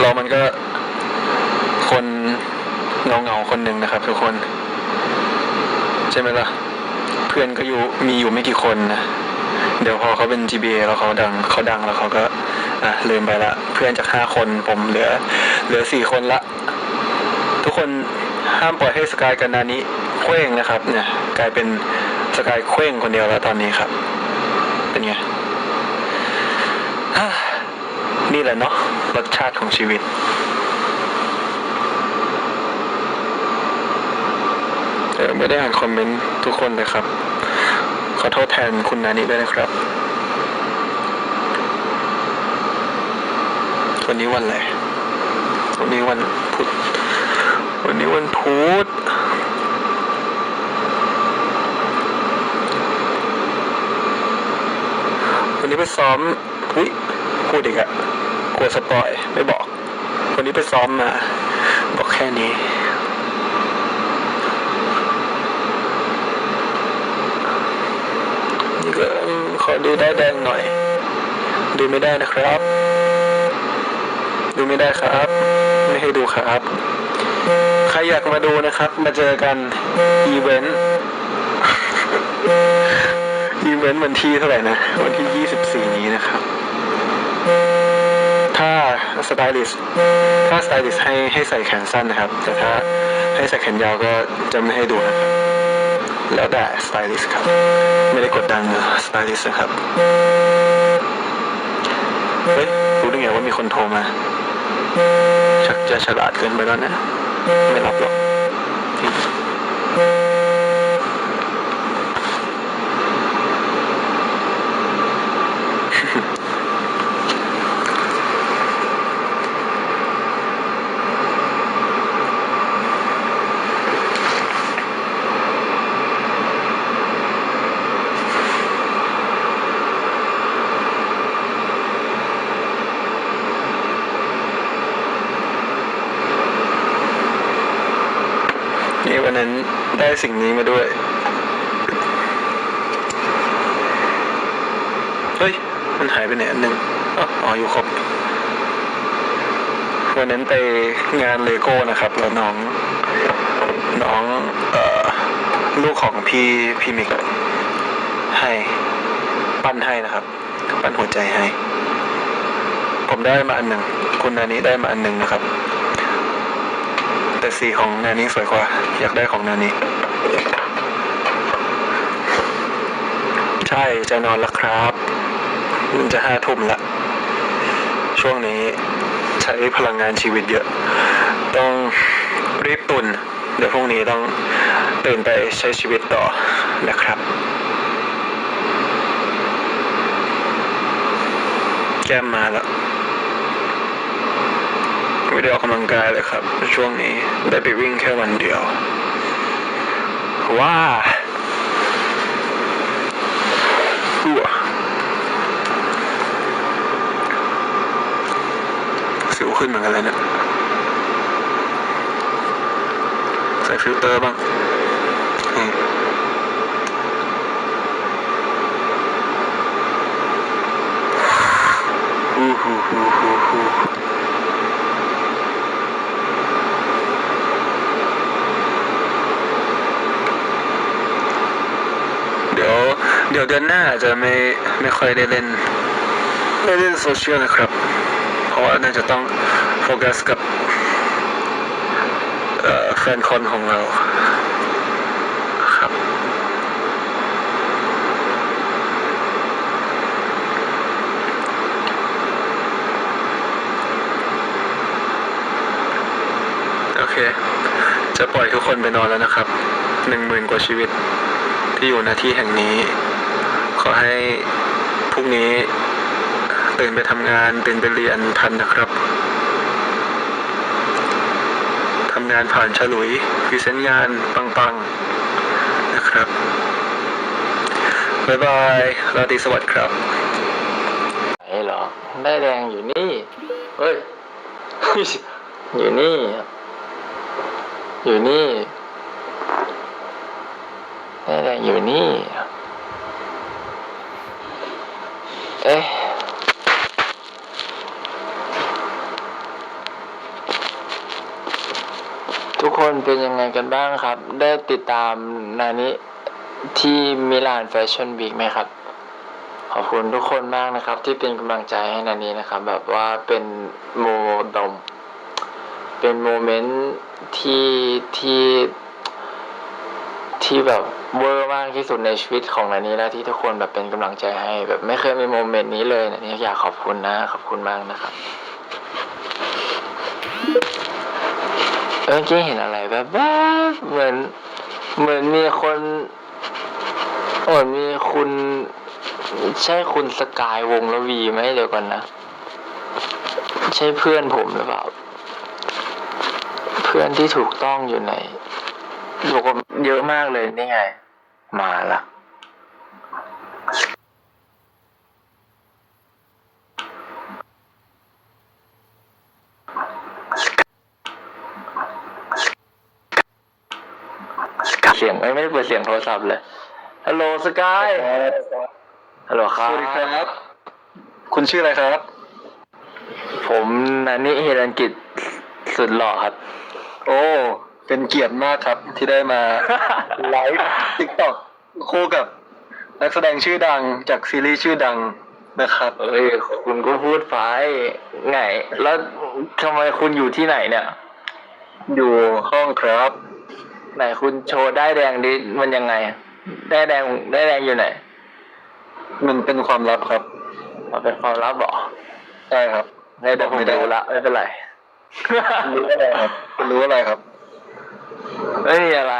เรามันก็คนเงาเงาคนหนึ่งนะครับ ทุกคน ใช่ไหมล่ะ เพื่อนก็อยู่มีอยู่ไม่กี่คนนะเดี๋ยวพอเขาเป็น GBA แล้วเขาดังเขาดังแล้วเขาก็อะลืมไปละ เพื่อนจากห้าคนผมเหลือ เหลือสี่คนละ ทุกคนห้ามปล่อยให้สกายกับนานิเคว้งนะครับ เนี่ยกลายเป็นสกายเคว้งคนเดียวแล้วตอนนี้ครับ เป็นไงฮ่านี่แหละเนาะ รสชาติของชีวิต เออไม่ได้อ่านคอมเมนต์ทุกคนเลยครับ ขอโทษแทนคุณนานิด้วยนะครับ วันนี้วันอะไร วันนี้วันพุธ วันนี้วันพุธวันนี้ไปซ้อมอุ้ยพูดอีกอะ ลัวสปอยไม่บอก วันนี้ไปซ้อมมา บอกแค่นี้ นี่ก็ขอดูได้แดงหน่อย ดูไม่ได้นะครับ ดูไม่ได้ครับ ไม่ให้ดูครับ ใครอยากมาดูนะครับ มาเจอกันอีเวนต์อีเวนต์วันที่เท่าไหร่นะ วันที่ 24 นี้นะครับ ถ้าสไตลิสถ้าสไตลิสให้ให้ใส่แขนสั้นนะครับ แต่ถ้าให้ใส่แขนยาวก็จะไม่ให้ดูนะครับแล้วแต่สไตลิสครับ ไม่ได้กดดันสไตลิสนะครับ เฮ้ย รู้ได้ไงว่ามีคนโทรมา ชักจะฉลาดเกินไปแล้วนะ ไม่รับหรอกะนั้นได้สิ่งนี้มาด้วย เฮ้ย มันหายไปไหนอันหนึ่งอ๋ออ๋ออยู่ครบ วันนั้นไปงานเลโก้นะครับ แล้วน้อง น้องเอ่อลูกของพี่พี่มิกให้ ปั้นให้นะครับ ปั้นหัวใจให้ ผมได้มาอันหนึ่ง คุณนานี้ได้มาอันหนึ่งนะครับ แต่สีของแนนี้สวยกว่า อยากได้ของแนนี้ ใช่จะนอนแล้วครับมันจะห้าทุ่มละ ช่วงนี้ใช้พลังงานชีวิตเยอะ ต้องรีบตุน เดี๋ยวพรุ่งนี้ต้องตื่นไปใช้ชีวิตต่อนะครับ แก้มมาแล้ว ไม่ได้ออกกำลังกายเลยครับ ช่วงนี้ได้ไปวิ่งแค่วันเดียว ว้าอั่วสิวขึ้นเหมือนกันเลยเนี่ยใส่ฟิลเตอร์บ้างนี่ฮู้ฮู้ฮู้ฮู้ฮู้ เดี๋ยวเดี๋ยวเดือนหน้าอาจจะไม่ไม่ค่อยได้เล่นไม่เล่นโซเชียลนะครับ เพราะว่าน่าจะต้องโฟกัสกับแฟนคอนของเราครับโอเค จะปล่อยทุกคนไปนอนแล้วนะครับ หนึ่งหมื่นกว่าชีวิตที่อยู่หน้าที่แห่งนี้ ให้พรุ่งนี้ตื่นไปทำงานตื่นไปเรียนทันนะครับทำงานผ่านฉลุยพรีเซนต์งานปังๆนะครับ บ๊ายบายราตรีสวัสดิ์ครับไหนเหรอได้แดงอยู่นี่ เฮ้ย อยู่นี่ อยู่นี่ได้แดงอยู่นี่ เอ้ยทุกคนเป็นยังไงกันบ้างครับ ได้ติดตามนานิที่มิลานแฟชั่นวีคไหมครับ ขอบคุณทุกคนมากนะครับ ที่เป็นกำลังใจให้นานินะครับ แบบว่าเป็นโมดม เป็นโมเมนต์ที่ที่ ที่แบบเวอร์มากที่สุดในชีวิตของนานี้แล้วที่ทุกคนแบบเป็นกำลังใจให้ แบบไม่เคยมีโมเมนต์นี้เลยนานี้อยากขอบคุณนะขอบคุณมากนะครับเมื่อกี้เห็นอะไรแบบแบบเหมือนเหมือนมีคนเหมือนมีคุณ ใช่คุณสกายวงละวีไหมเดี๋ยวก่อนนะ ใช่เพื่อนผมหรือเปล่า เพื่อนที่ถูกต้องอยู่ในอกว่า เยอะมากเลยนี่ไง มาละเสียงเอ้ยไม่ได้เปิดเสียงโทรศัพท์เลย ฮัลโหลสกาย ฮัลโหลคสรับ วัสดีครับ คุณชื่ออะไรครับ ผมนันนี่เฮรันกิจสุดหล่อครับ โอ้ เป็นเกียรติมากครับที่ได้มาไลฟ์ติ๊กต็อกคู่กับนักแสดงชื่อดังจากซีรีส์ชื่อดังนะครับเอ้ยคุณก็พูดไปไง แล้วทำไมคุณอยู่ที่ไหนเนี่ย อยู่ห้องครับ ไหนคุณโชว์ได้ายแดงดิมันยังไง ได้ายแดงได้ายแดงอยู่ไหน มันเป็นความลับครับมันเป็นความลับเหรอใช่ครับในเดี๋ยวผมรู้ละไม่เป็นไร รู้อะไรครับคุณรู้อะไรครับ ไม่มีอะไร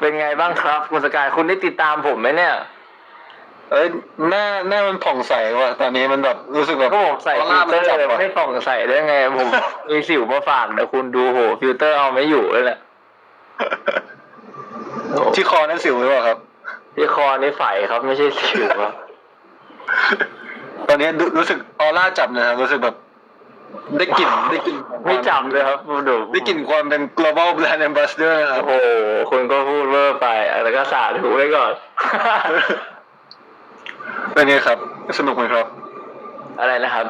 เป็นไงบ้างครับ คุณสกายคุณได้ติดตามผมไหมเนี่ย เอ้ยหน้าหน้ามันผ่องใสว่ะตอนนี้มันแบบรู้สึกแบบก็ผมใส่ออฟิร่าลมัเตอนจับร์ว่ะไม่ส่องใส่ได้ไง ผมมีสิวมาฝากเดี๋ยวคุณดูโหฟิลเตอร์เอาไม่อยู่เลยแหละโอ้ที่คอนั่นสิวหรือเปล่าครับ ที่คอนี่ไฝครับไม่ใช่สิวครับ ตอนนี้ดูรู้สึกออร่าจับนะครับรู้สึกแบบ ได้กลิ่นได้กลิ่นไม่จับเลยครับดูได้กลิ่นความเป็น global brand ambassador นะครับโอ้โหคุณก็พูดเวอร์ไปแล้วก็สาธุไว้ก่อนเป็นไงครับ สนุกไหมครับ อะไรนะครับ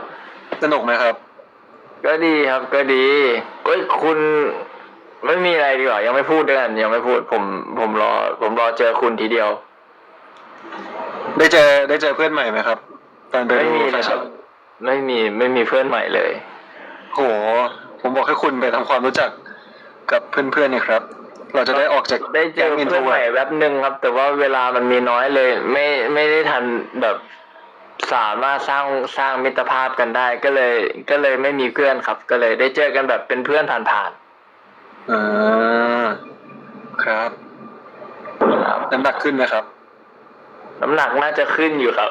สนุกไหมครับ ก็ดีครับก็ดีเอ้ยคุณไม่มีอะไรดีกว่า ยังไม่พูดด้วยกันยังไม่พูดผม ผมรอ ผมรอเจอคุณทีเดียว ได้เจอได้เจอเพื่อนใหม่ไหมครับตอนไปไม่ดูมีแฟนะครัชั่บนไม่มีไม่มีเพื่อนใหม่เลย โห ผมบอกให้คุณไปทำความรู้จักกับเพื่อนๆเนี่ยครับ เราจะได้ออกจากได้เจอแก๊งเพื่อนใหม่ introvert แวบหนึ่งครับ แต่ว่าเวลามันมีน้อยเลย ไม่ไม่ได้ทันแบบสามารถสร้างสร้างมิตรภาพกันได้ก็เลย ก็เลยไม่มีเพื่อนครับ ก็เลยได้เจอกันแบบเป็นเพื่อนผ่านอ่าครับๆครับน้ำหนักขึ้นไหมครับน้ำหนักน่าจะขึ้นอยู่ครับ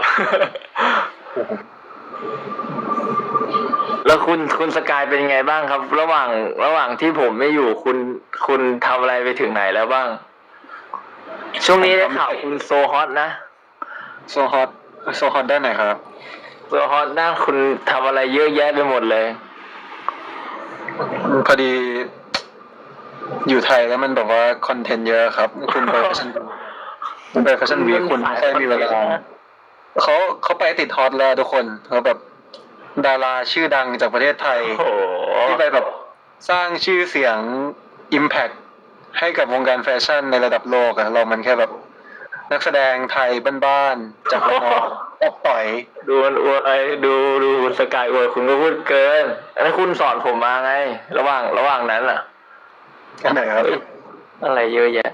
แล้วคุณคุณสกายเป็นยังไงบ้างครับ ระหว่างระหว่างที่ผมไม่อยู่คุณคุณทำอะไรไปถึงไหนแล้วบ้าง ช่วงนี้ได้ข่าวคุณโซฮอตนะ โซฮอตโซฮอตด้านไหนครับ โซฮอตด้านคุณทำอะไรเยอะแยะไปหมดเลย พอดี อยู่ไทยแล้วมันแบบว่าคอนเทนต์เยอะครับ คุณไปแฟชั่นคุณไปแฟชั่นวีคคุณไม่ค่อยมีเวลาเขาเขาไปติดฮอตแล้วทุกคนเขาแบบ ดาราชื่อดังจากประเทศไทย โอ้โหที่ไปแบบสร้างชื่อเสียง Impact ให้กับวงการแฟชั่นในระดับโลกอะเรามันแค่แบบนักแสดงไทยบ้านๆจากละครออกต่อย ดูมันอวยไอ้ดูดูคุณสกายอวยคุณก็พูดเกินอันนั้นคุณสอนผมมาไง ระหว่างระหว่างนั้นอะ อันไหนครับเฮ้ยอะไรเยอะแยะ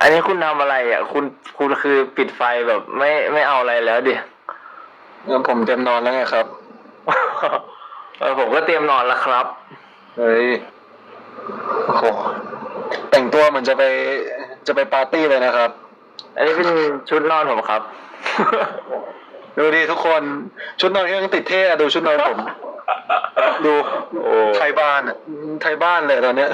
อันนี้คุณทำอะไรอะ คุณคุณคือปิดไฟแบบไม่ไม่เอาอะไรแล้วดิ งั้นผมเตรียมนอนแล้วไงครับ เออผมก็เตรียมนอนแล้วครับ เฮ้ยโอ้โหแต่งตัวเหมือนจะไปจะไปปาร์ตี้เลยนะครับ อันนี้เป็นชุดนอนผมครับ ดูดิทุกคนชุดนอนที่ยังติดเท่อะดูชุดนอนผม ดูโอ้ ไทยบ้านอะไทยบ้านเลยตอนเนี้ย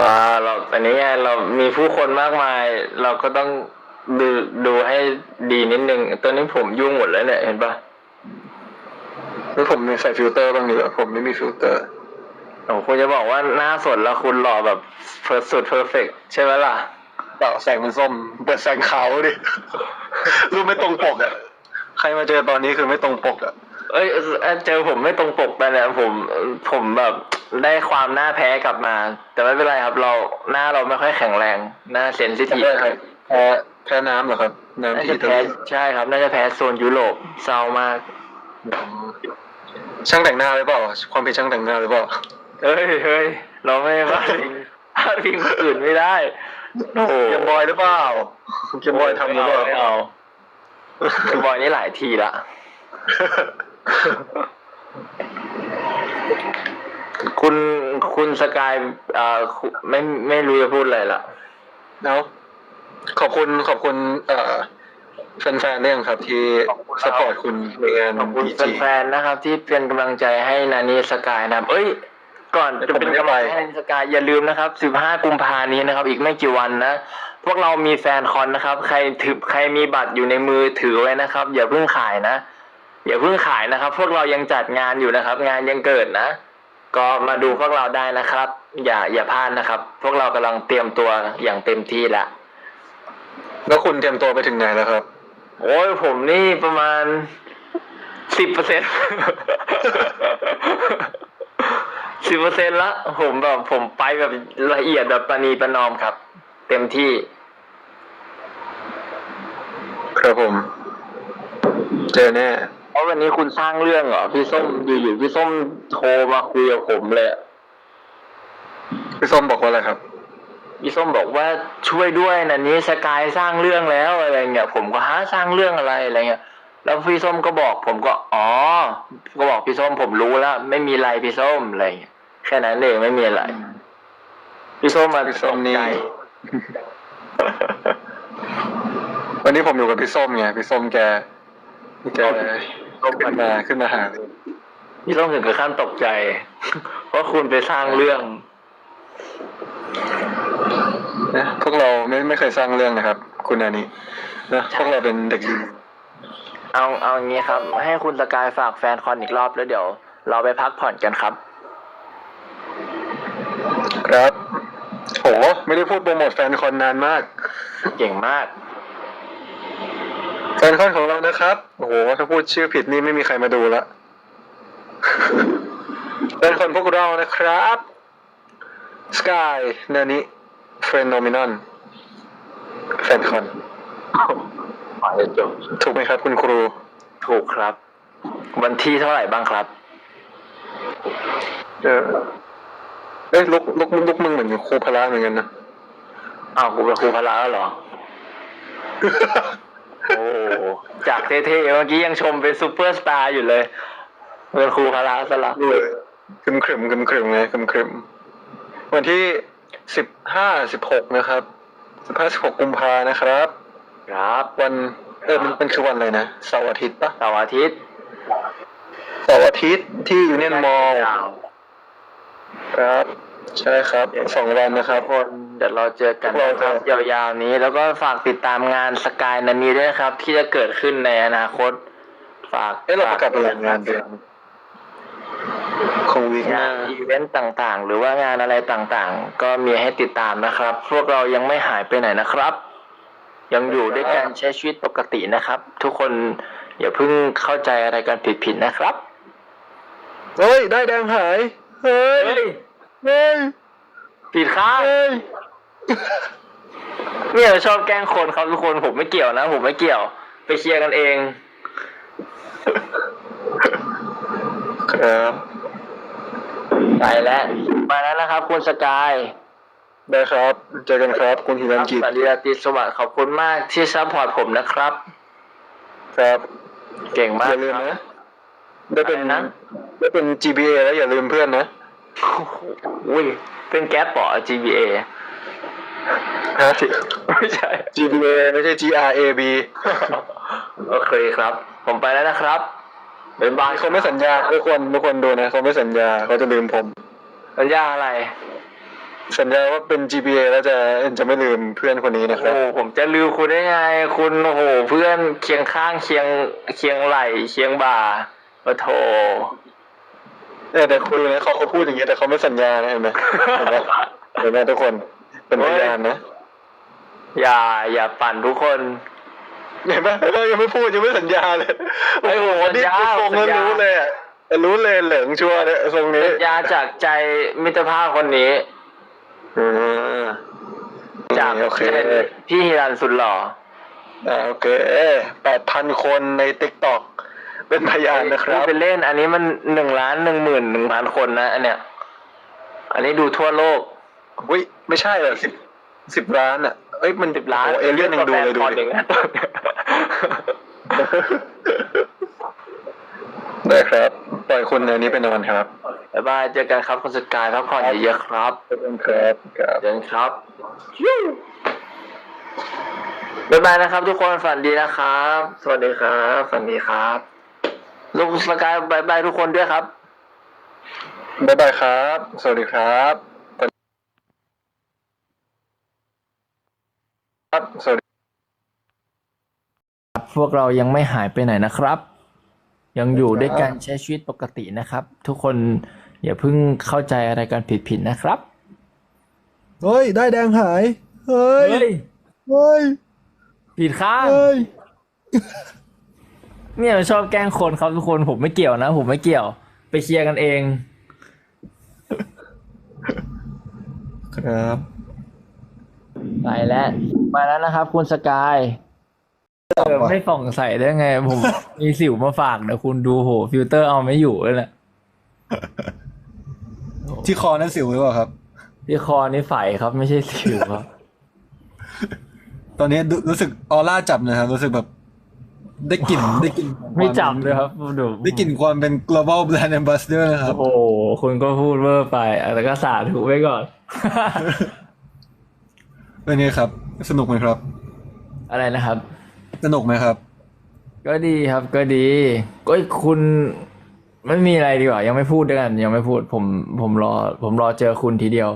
ว่าเราอันนี้ไงเรามีผู้คนมากมาย เราก็ต้อง ดูดูให้ดีนิดนึง ตอนนี้ผมยุ่งหมดแล้วเนี่ยเห็นปะหรือผมมีใส่ฟิลเตอร์บ้างดีกว่าผมไม่มีฟิลเตอร์ผมควรจะบอกว่าหน้าสดแล้วคุณหล่อแบบเฟิร์สสุดเพอร์เฟกใช่ไหมล่ะเปล่าแสงมันส้มเปิดแสงขาวดิรูปไม่ตรงปกอะใครมาเจอตอนนี้คือไม่ตรงปกอะเอ้ยเอ่อเจอผมไม่ตรงปกไปเนี่ยผมผมแบบได้ความหน้าแพ้กลับมา แต่ไม่เป็นไรครับเราหน้าเราไม่ค่อยแข็งแรง หน้าเซนซิทีฟแพ้แพ้น้ำเหรอครับ น้ำน่าที่จะทะแพ้เลใช่ครับ น่าจะแพ้โซนยุโรปเศร้ามากช่างแต่งหน้าหรือเปล่า ความเป็นช่างแต่งหน้าหรือเปล่า เฮ้ยเฮ้ยเราไม่พลาดพิงพลาดพิงคนอื่นไม่ได้โอ้โหเกมบอยหรือเปล่า เกมบอยทำหรือเปล่า ไม่เอาเกมบอยนี่หลายทีละ คุณคุณสกายเอ่อคุไม่ไม่รู้จะพูดอะไรละแล้ว ขอบคุณขอบคุณเอ่อแฟนๆเนี่ยครับที่สปอร์ตคุณในงานขอบคุณพีจีแฟนๆนะครับ ที่เป็นกำลังใจให้นานีสกายนะครับ เอ้ย ก่อนจะเป็นกำลังใจให้นานีสกายอย่าลืมนะครับ 15 กุมภานี้นะครับ อีกไม่กี่วันนะพวกเรามีแฟนคอนนะครับ ใครถือใครมีบัตรอยู่ในมือถือไว้นะครับ อย่าเพิ่งขายนะอย่าเพิ่งขายนะครับ พวกเรายังจัดงานอยู่นะครับ งานยังเกิดนะ ก็มาดูพวกเราได้นะครับ อย่าอย่าพลาดนะครับ พวกเรากำลังเตรียมตัวอย่างเต็มที่แล้ว แล้วคุณเตรียมตัวไปถึงไหนแล้วครับ โอ้ยผมนี่ประมาณสิบเปอร์เซ็นสิบเปอร์เซ็นละ ผมแบบผมไปแบบละเอียดแบบประนีประนอมครับ เต็มที่ ครับผม เจอแน่เพราะวันนี้คุณสร้างเรื่องเหรอ พี่ส้มอยู่ๆพี่ส้มโทรมาคุยกับผมเลยอะพี่ส้มบอกว่าอะไรครับ พี่ส้มบอกว่าช่วยด้วยนะนี้สกายสร้างเรื่องแล้วอะไรเงี้ยผมก็หาสร้างเรื่องอะไรอะไรเงี้ยแล้วพี่ส้มก็บอก ผมก็อ๋อ ก็บอกพี่ส้มผมรู้แล้ว ไม่มีอะไรพี่ส้มอะไรเงี้ยแค่นั้นเองไม่มีอะไร พี่ส้มมาพี่ส้มนี่ตกใจวันนี้ผมอยู่กับพี่ส้มไงพี่ส้มแกแกขึ้นมาขึ้นมาหาพี่ส้มถึงกับขั้นตกใจ เพราะคุณไปสร้างเรื่อง นะพวกเราไม่ไม่เคยสร้างเรื่องนะครับ คุณอานินะพวกเราเป็นเด็กดีเอาเอาอย่างนี้ครับ ให้คุณสกายฝากแฟนคอนอีกรอบแล้วเดี๋ยว เราไปพักผ่อนกันครับ ครับโหไม่ได้พูดโปรโมทแฟนคอนนานมาก เก่งมาก แฟนคอนของเรานะครับโอ้โหถ้าพูดชื่อผิดนี่ไม่มีใครมาดูละแฟนคอนพวกเรานะครับ Sky นานิ Phenomenon แฟนคอนขอให้จบถูกไหมครับ คุณครู ถูกครับ วันที่เท่าไหร่บ้างครับ เออเอ้ยลุกลุกลุกมึงเหมือนครูพละเหมือนกันนะอ้าวกูเป็นครูพละแล้วเหรอ โอ้จากเท่ๆเมื่อกี้ยังชมเป็นซูเปอร์สตาร์อยู่เลยเป็นครูพละซะละครึมครึมครึมครึมไงครึมครึมวันที่ สิบห้าสิบหกนะครับสิบห้าสิบหกกุมภานะครับ ครับวันเออมันมันคือวันอะไรนะเสาร์อาทิตย์ปะเสาร์อาทิตย์เสาร์อาทิตย์ที่ยูเนียนมอลยาวครับ ใช่ครับสองวันนะครับทุกคนเดี๋ยวเราเจอกันนะครับยาวๆนี้แล้วก็ฝากติดตามงานสกายนันนี้ด้วยนะครับ ที่จะเกิดขึ้นในอนาคต ฝากเอ้เราประกาศเป็นงานเดือน ของวีคหงาน้านอีเวนต์ต่างๆ หรือว่างานอะไรต่างๆ ก็มีให้ติดตามนะครับ พวกเรายังไม่หายไปไหนนะครับ ยังอยู่ด้วยกันใช้ชีวิตปกตินะครับ ทุกคนอย่าเพิ่งเข้าใจอะไรกันผิดๆนะครับ เฮ้ย ได้แดงหาย เฮ้ย เฮ้ยเฮ้ยผิดข้างเฮ้ยเนี่ยชอบแกล้งคนครับทุกคนผมไม่เกี่ยวนะ ผมไม่เกี่ยว ไปเคลียร์กันเอง ครับ ไปแล้วมาแล้วนะครับ คุณสกายได้ครับ เจอกันครับ คุณฮิครัรันบกิจสวัสดีราตรีสวัสดิ์ขอบคุณมากที่ซัพพอร์ตผมนะครับ ครับ เก่งมาอกย่าลืมครับนะ ได้เป็นอะไรนะได้เป็น GBA แล้วอย่าลืมเพื่อนนะอุ้ยเป็นแก๊ปปอ GBA ฮะไม่ใช่ GBA ไม่ใช่ GRAB โอเคครับ ผมไปแล้วนะครับ บ๊ายบายเขาไม่สัญญาทุกคนทุกคนดูนะเขาไม่สัญญาเขาจะลืมผม สัญญาอะไร สัญญาว่าเป็น GBA แล้วจะจะไม่ลืมเพื่อนคนนี้นะคโอ้รับ โหผมจะลืมคุณได้ไง คุณโอ้โหเพื่อนเคียงข้างเคียงเคียงไหลเคียงบ่าโอ้โถ เออแต่คุณดูนะเขาเขาพูดอย่างนี้แต่เขาไม่สัญญานะเห็นไหมเห็นไหมเห็นไหมทุกคนเป็นพยานนะ อย่าอย่าปั่นทุกคน เห็นไหมเรายังไม่พูดยังไม่สัญญาเลยเฮ้ยผมนี่สัญญาตรงสัแล้วญญารู้เลยอะรู้เลยเหลิงชัวร์เลยทรงนี้ยาจากใจมิตรภาพคนนี้อืมจากโอเคพี่ฮิรันสุดหล่ออ่าโอเคแปดพันคนในติ๊กต็อกเป็นพยานนะคพูรัดบเป็นเล่น อันนี้มันหนึ่งล้านหนึ่งหมื่นหนึ่งพันคนนะอันเนี้ยอันนี้ดูทั่วโลกอุ้ยไม่ใช่เหรอสิบสิบล้านอะ เอ้ยมันสิบล้านโอ้เอเลี่ยนยังดูเลยดูแฟนดิคอนหนึ่งนะได้ครับ ปล่อยคุณในนี้ไปนอนครับบ๊ายบายเจอกันครับคุณสกายพักผ่อนเยอะๆครับขอบคุณครับครับ เจอกันครับบ๊ายบายนะครับ ทุกคนฝันดีนะครับ สวัสดีครับฝันดีครับลูกสกายบายบายทุกคนด้วยครับ บ๊ายบายครับ สวัสดีครับ ครับสวัสดีพวกเรายังไม่หายไปไหนนะครับ ยังอยู่ด้วยกันใช้ชีวิตปกตินะครับ ทุกคนอย่าเพิ่งเข้าใจอะไรกันผิดๆนะครับ เฮ้ย ได้แดงหาย เฮ้ย เฮ้ย เฮ้ย ผิดข้างเฮ้ย เนี่ยมันชอบแกล้งคนครับทุกคนผมไม่เกี่ยวนะ ผมไม่เกี่ยว ไปเคลียร์กันเอง ครับ ไปแล้ว มาแล้วนะครับ คุณสกายเออไม่ส่องใส่ได้ไง ผม มีสิวมาฝากเดี๋ยวคุณดูโห ฟิลเตอร์เอาไม่อยู่เลยแหละที่คอนั้นสิวหรือเปล่าครับ ที่คอนี่ไฝครับ ไม่ใช่สิวครับ ตอนนี้ดูรู้สึกออร่าจับนะครับ รู้สึกแบบ ได้กลิ่นได้กลิ่นของความไม่จับเลยครับดูได้กลิ่นความเป็น global brand ambassador นะครับ โอ้โหคุณก็พูดเวอร์ไปแต่ก็สาธุไว้ก่อน เป็นไงครับ สนุกไหมครับ อะไรนะครับ สนุกไหมครับ ก็ดีครับก็ดีก็คุณไม่มีอะไรดีกว่า ยังไม่พูดด้วยกัน ยังไม่พูดผมผมรอ ผมรอเจอคุณทีเดียว